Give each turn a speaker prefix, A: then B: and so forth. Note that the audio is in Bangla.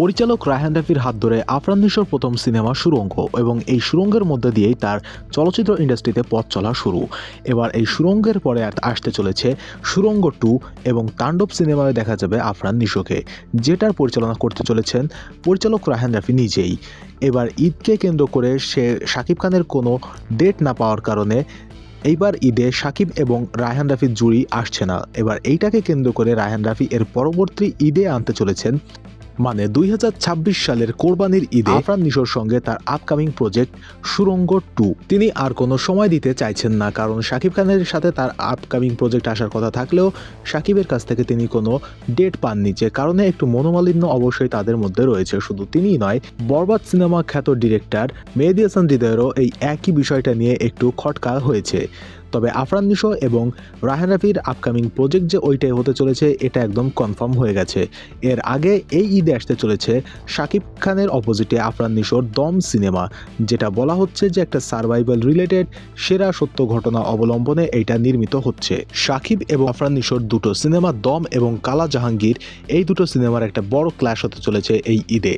A: পরিচালক রায়হান রাফির হাত ধরে আফরান নিশোর প্রথম সিনেমা সুরঙ্গ এবং এই সুরঙ্গের মধ্যে দিয়েই তার চলচ্চিত্র ইন্ডাস্ট্রিতে পথ চলা শুরু। এবার এই সুরঙ্গের পরে আসতে চলেছে সুরঙ্গ টু এবং তাণ্ডব সিনেমায় দেখা যাবে আফরান নিশোকে যেটার পরিচালনা করতে চলেছেন পরিচালক রায়হান রাফি নিজেই। এবার ঈদকে কেন্দ্র করে সে শাকিব খানের কোনো ডেট না পাওয়ার কারণে এইবার ঈদে সাকিব এবং রায়হান রাফির জুড়ি আসছে না। এবার এইটাকে কেন্দ্র করে রায়হান রাফি এর পরবর্তী ঈদে আনতে চলেছেন মানে দুই হাজার ছাব্বিশ সালের কোরবানির ঈদে আফরান নিশোর সঙ্গে তার আপকামিং প্রজেক্ট সুরঙ্গ টু তিনি আর কোনো সময় দিতে চাইছেন না, কারণ শাকিব খানের সাথে তার আপকামিং প্রজেক্ট আসার কথা থাকলেও শাকিবের কাছ থেকে তিনি কোনো ডেট পাননি, যে কারণে একটু মনোমালিন্য অবশ্যই তাদের মধ্যে রয়েছে। শুধু তিনিই নয়, বরবাদ সিনেমা খ্যাত ডিরেক্টর মেহেদি হাসান হৃদয়েরও এই একই বিষয়টা নিয়ে একটু খটকা হয়েছে। তবে আফরান নিশো এবং রাহান রাফির আপকামিং প্রজেক্ট যে ওইটাই হতে চলেছে, এটা একদম কনফার্ম হয়ে গেছে। এর আগে এই ঈদে আসতে চলেছে শাকিব খানের অপোজিটে আফরান নিশোর দম সিনেমা, যেটা বলা হচ্ছে যে একটা সার্ভাইভাল রিলেটেড সেরা সত্য ঘটনা অবলম্বনে এইটা নির্মিত হচ্ছে। শাকিব এবং আফরান নিশোর দুটো সিনেমা দম এবং কালা জাহাঙ্গীর এই দুটো সিনেমার একটা বড় ক্লাশ হতে চলেছে এই ঈদে।